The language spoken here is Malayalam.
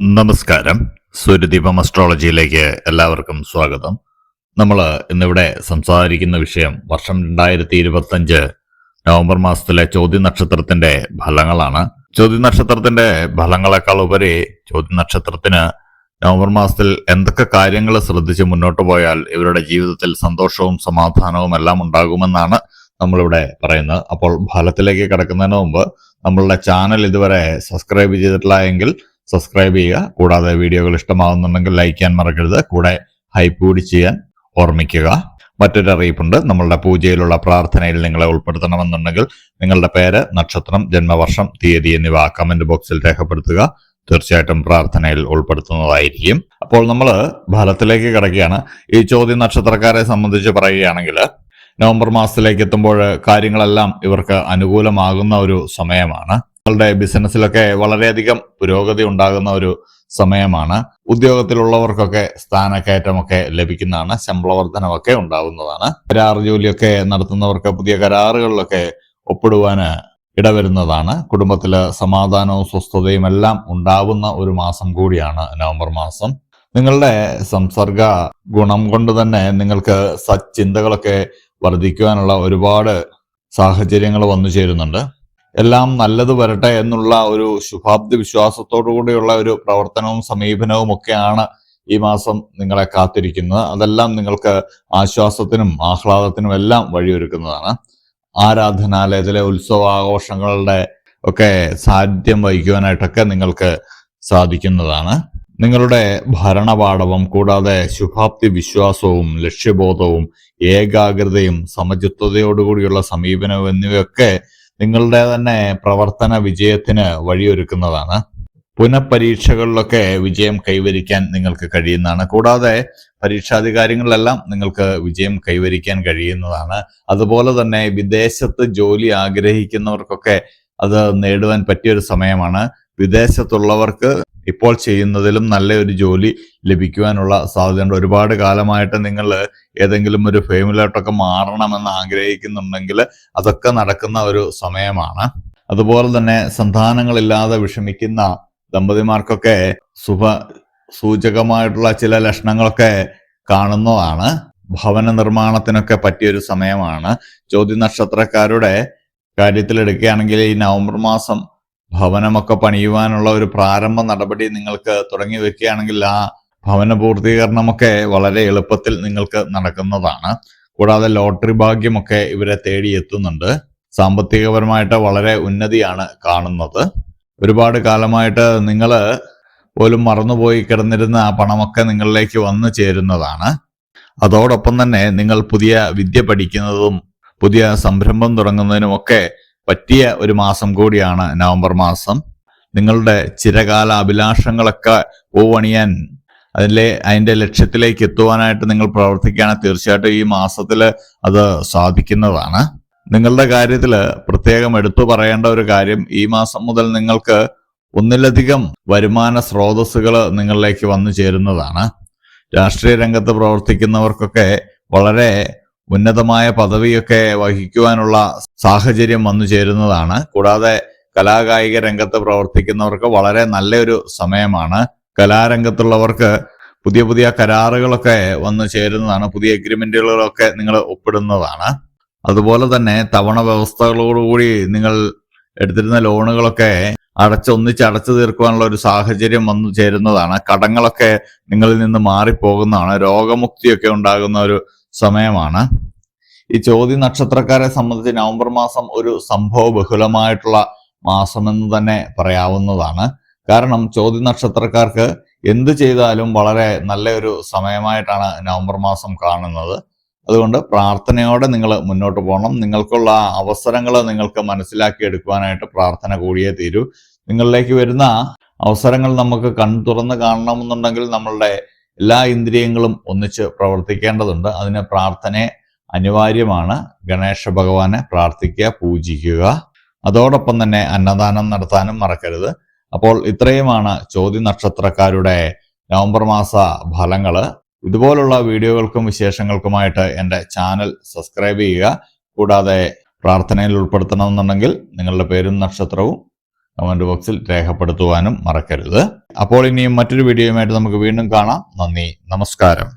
നമസ്കാരം. സൂര്യദീപം അസ്ട്രോളജിയിലേക്ക് എല്ലാവർക്കും സ്വാഗതം. നമ്മൾ ഇന്നിവിടെ സംസാരിക്കുന്ന വിഷയം വർഷം രണ്ടായിരത്തി ഇരുപത്തഞ്ച് നവംബർ മാസത്തിലെ ചോദ്യ നക്ഷത്രത്തിന്റെ ഫലങ്ങളാണ്. ചോദ്യ നക്ഷത്രത്തിന്റെ ഫലങ്ങളെക്കാൾ ഉപരി ചോദ്യ നക്ഷത്രത്തിന് നവംബർ മാസത്തിൽ എന്തൊക്കെ കാര്യങ്ങൾ ശ്രദ്ധിച്ച് മുന്നോട്ട് പോയാൽ ഇവരുടെ ജീവിതത്തിൽ സന്തോഷവും സമാധാനവും എല്ലാം ഉണ്ടാകുമെന്നാണ് നമ്മളിവിടെ പറയുന്നത്. അപ്പോൾ ഫലത്തിലേക്ക് കിടക്കുന്നതിന് മുമ്പ് നമ്മളുടെ ചാനൽ ഇതുവരെ സബ്സ്ക്രൈബ് ചെയ്തിട്ടില്ല എങ്കിൽ സബ്സ്ക്രൈബ് ചെയ്യുക. കൂടാതെ വീഡിയോകൾ ഇഷ്ടമാകുന്നുണ്ടെങ്കിൽ ലൈക്ക് ചെയ്യാൻ മറക്കരുത്. കൂടെ ഹൈപ്പ് കൂടി ചെയ്യാൻ ഓർമ്മിക്കുക. മറ്റൊരു അറിയിപ്പുണ്ട്. നമ്മളുടെ പൂജയിലുള്ള പ്രാർത്ഥനയിൽ നിങ്ങളെ ഉൾപ്പെടുത്തണമെന്നുണ്ടെങ്കിൽ നിങ്ങളുടെ പേര് നക്ഷത്രം ജന്മവർഷം തീയതി എന്നിവ കമന്റ് ബോക്സിൽ രേഖപ്പെടുത്തുക. തീർച്ചയായിട്ടും പ്രാർത്ഥനയിൽ ഉൾപ്പെടുത്തുന്നതായിരിക്കും. അപ്പോൾ നമ്മൾ ഫലത്തിലേക്ക് കിടക്കുകയാണ്. ഈ ചോദ്യ നക്ഷത്രക്കാരെ സംബന്ധിച്ച് പറയുകയാണെങ്കിൽ നവംബർ മാസത്തിലേക്ക് എത്തുമ്പോൾ കാര്യങ്ങളെല്ലാം ഇവർക്ക് അനുകൂലമാകുന്ന ഒരു സമയമാണ്. നിങ്ങളുടെ ബിസിനസ്സിലൊക്കെ വളരെയധികം പുരോഗതി ഉണ്ടാകുന്ന ഒരു സമയമാണ്. ഉദ്യോഗത്തിലുള്ളവർക്കൊക്കെ സ്ഥാനക്കയറ്റമൊക്കെ ലഭിക്കുന്നതാണ് ശമ്പള വർധനമൊക്കെ ഉണ്ടാകുന്നതാണ്. കരാർ ജോലിയൊക്കെ നടത്തുന്നവർക്ക് പുതിയ കരാറുകളിലൊക്കെ ഒപ്പിടുവാന് ഇടവരുന്നതാണ്. കുടുംബത്തിൽ സമാധാനവും സ്വസ്ഥതയും എല്ലാം ഉണ്ടാവുന്ന ഒരു മാസം കൂടിയാണ് നവംബർ മാസം. നിങ്ങളുടെ സംസർഗ ഗുണം കൊണ്ട് തന്നെ നിങ്ങൾക്ക് സച്ചിന്തകളൊക്കെ വർദ്ധിക്കുവാനുള്ള ഒരുപാട് സാഹചര്യങ്ങൾ വന്നു ചേരുന്നുണ്ട്. എല്ലാം നല്ലത് വരട്ടെ എന്നുള്ള ഒരു ശുഭാപ്തി വിശ്വാസത്തോടു കൂടിയുള്ള ഒരു പ്രവർത്തനവും സമീപനവും ഒക്കെയാണ് ഈ മാസം നിങ്ങളെ കാത്തിരിക്കുന്നത്. അതെല്ലാം നിങ്ങൾക്ക് ആശ്വാസത്തിനും ആഹ്ലാദത്തിനും എല്ലാം വഴിയൊരുക്കുന്നതാണ്. ആരാധനാലയത്തിലെ ഉത്സവാഘോഷങ്ങളുടെ ഒക്കെ സാധ്യം വഹിക്കുവാനായിട്ടൊക്കെ നിങ്ങൾക്ക് സാധിക്കുന്നതാണ്. നിങ്ങളുടെ ഭരണപാഠവും കൂടാതെ ശുഭാപ്തി വിശ്വാസവും ലക്ഷ്യബോധവും ഏകാഗ്രതയും സമചിത്വതയോടുകൂടിയുള്ള സമീപനവും എന്നിവയൊക്കെ നിങ്ങളുടെ തന്നെ പ്രവർത്തന വിജയത്തിന് വഴിയൊരുക്കുന്നതാണ്. പുനഃപരീക്ഷകളിലൊക്കെ വിജയം കൈവരിക്കാൻ നിങ്ങൾക്ക് കഴിയുന്നതാണ്. കൂടാതെ പരീക്ഷാധികാരികളിലെല്ലാം നിങ്ങൾക്ക് വിജയം കൈവരിക്കാൻ കഴിയുന്നതാണ്. അതുപോലെ തന്നെ വിദേശത്ത് ജോലി ആഗ്രഹിക്കുന്നവർക്കൊക്കെ അത് നേടുവാൻ പറ്റിയൊരു സമയമാണ്. വിദേശത്തുള്ളവർക്ക് ഇപ്പോൾ ചെയ്യുന്നതിലും നല്ല ഒരു ജോലി ലഭിക്കുവാനുള്ള സാധ്യതയുണ്ട്. ഒരുപാട് കാലമായിട്ട് നിങ്ങൾ ഏതെങ്കിലും ഒരു ഫേമിലോട്ടൊക്കെ മാറണമെന്ന് ആഗ്രഹിക്കുന്നുണ്ടെങ്കിൽ അതൊക്കെ നടക്കുന്ന ഒരു സമയമാണ്. അതുപോലെ തന്നെ സന്താനങ്ങളില്ലാതെ വിഷമിക്കുന്ന ദമ്പതിമാർക്കൊക്കെ ശുഭ സൂചകമായിട്ടുള്ള ചില ലക്ഷണങ്ങളൊക്കെ കാണുന്നതാണ്. ഭവന നിർമ്മാണത്തിനൊക്കെ പറ്റിയൊരു സമയമാണ്. ജ്യോതി നക്ഷത്രക്കാരുടെ കാര്യത്തിലെടുക്കുകയാണെങ്കിൽ ഈ നവംബർ മാസം ഭവനമൊക്കെ പണിയുവാനുള്ള ഒരു പ്രാരംഭ നടപടി നിങ്ങൾക്ക് തുടങ്ങി വെക്കുകയാണെങ്കിൽ ആ ഭവന പൂർത്തീകരണമൊക്കെ വളരെ എളുപ്പത്തിൽ നിങ്ങൾക്ക് നടക്കുന്നതാണ്. കൂടാതെ ലോട്ടറി ഭാഗ്യമൊക്കെ ഇവരെ തേടി എത്തുന്നുണ്ട്. സാമ്പത്തികപരമായിട്ട് വളരെ ഉന്നതിയാണ് കാണുന്നത്. ഒരുപാട് കാലമായിട്ട് നിങ്ങൾ പോലും മറന്നുപോയി കിടന്നിരുന്ന ആ പണമൊക്കെ നിങ്ങളിലേക്ക് വന്നു ചേരുന്നതാണ്. അതോടൊപ്പം തന്നെ നിങ്ങൾ പുതിയ വിദ്യ പഠിക്കുന്നതും പുതിയ സംരംഭം തുടങ്ങുന്നതിനുമൊക്കെ പറ്റിയ ഒരു മാസം കൂടിയാണ് നവംബർ മാസം. നിങ്ങളുടെ ചിരകാല അഭിലാഷങ്ങളൊക്കെ പൂവണിയാൻ അതിലെ അതിന്റെ ലക്ഷ്യത്തിലേക്ക് എത്തുവാനായിട്ട് നിങ്ങൾ പ്രവർത്തിക്കുകയാണ് തീർച്ചയായിട്ടും ഈ മാസത്തിൽ അത് സാധിക്കുന്നതാണ്. നിങ്ങളുടെ കാര്യത്തിൽ പ്രത്യേകം എടുത്തു പറയേണ്ട ഒരു കാര്യം ഈ മാസം മുതൽ നിങ്ങൾക്ക് ഒന്നിലധികം വരുമാന സ്രോതസ്സുകൾ നിങ്ങളിലേക്ക് വന്നു ചേരുന്നതാണ്. രാഷ്ട്രീയ രംഗത്ത് പ്രവർത്തിക്കുന്നവർക്കൊക്കെ വളരെ ഉന്നതമായ പദവിയൊക്കെ വഹിക്കുവാനുള്ള സാഹചര്യം വന്നു ചേരുന്നതാണ്. കൂടാതെ കലാകായിക രംഗത്ത് പ്രവർത്തിക്കുന്നവർക്ക് വളരെ നല്ലൊരു സമയമാണ്. കലാരംഗത്തുള്ളവർക്ക് പുതിയ പുതിയ കരാറുകളൊക്കെ വന്നു ചേരുന്നതാണ്. പുതിയ എഗ്രിമെന്റുകളൊക്കെ നിങ്ങൾ ഒപ്പിടുന്നതാണ്. അതുപോലെ തന്നെ തവണ വ്യവസ്ഥകളോടുകൂടി നിങ്ങൾ എടുത്തിരുന്ന ലോണുകളൊക്കെ അടച്ചൊന്നിച്ച് അടച്ചു തീർക്കുവാനുള്ള ഒരു സാഹചര്യം വന്നു ചേരുന്നതാണ്. കടങ്ങളൊക്കെ നിങ്ങളിൽ നിന്ന് മാറിപ്പോകുന്നതാണ്. രോഗമുക്തിയൊക്കെ ഉണ്ടാകുന്ന ഒരു സമയമാണ്. ഈ ചോദ്യ നക്ഷത്രക്കാരെ സംബന്ധിച്ച് നവംബർ മാസം ഒരു സംഭവ ബഹുലമായിട്ടുള്ള മാസമെന്ന് തന്നെ പറയാവുന്നതാണ്. കാരണം ചോദ്യ നക്ഷത്രക്കാർക്ക് എന്ത് ചെയ്താലും വളരെ നല്ലൊരു സമയമായിട്ടാണ് നവംബർ മാസം കാണുന്നത്. അതുകൊണ്ട് പ്രാർത്ഥനയോടെ നിങ്ങൾ മുന്നോട്ട് പോകണം. നിങ്ങൾക്കുള്ള അവസരങ്ങൾ നിങ്ങൾക്ക് മനസ്സിലാക്കി എടുക്കുവാനായിട്ട് പ്രാർത്ഥന കൂടിയേ തീരൂ. നിങ്ങളിലേക്ക് വരുന്ന അവസരങ്ങൾ നമുക്ക് കൺ തുറന്ന് കാണണമെന്നുണ്ടെങ്കിൽ നമ്മളുടെ എല്ലാ ഇന്ദ്രിയങ്ങളും ഒന്നിച്ച് പ്രവർത്തിക്കേണ്ടതുണ്ട്. അതിന് പ്രാർത്ഥനയെ അനിവാര്യമാണ്. ഗണേശ ഭഗവാനെ പ്രാർത്ഥിക്കുക പൂജിക്കുക. അതോടൊപ്പം തന്നെ അന്നദാനം നടത്താനും മറക്കരുത്. അപ്പോൾ ഇത്രയുമാണ് ചോദ്യ നക്ഷത്രക്കാരുടെ നവംബർ മാസ ഫലങ്ങൾ ഇതുപോലുള്ള വീഡിയോകൾക്കും വിശേഷങ്ങൾക്കുമായിട്ട് എന്റെ ചാനൽ സബ്സ്ക്രൈബ് ചെയ്യുക. കൂടാതെ പ്രാർത്ഥനയിൽ ഉൾപ്പെടുത്തണമെന്നുണ്ടെങ്കിൽ നിങ്ങളുടെ പേരും നക്ഷത്രവും കമന്റ് ബോക്സിൽ രേഖപ്പെടുത്തുവാനും മറക്കരുത്. അപ്പോൾ ഇനിയും മറ്റൊരു വീഡിയോയുമായിട്ട് നമുക്ക് വീണ്ടും കാണാം. നന്ദി. നമസ്കാരം.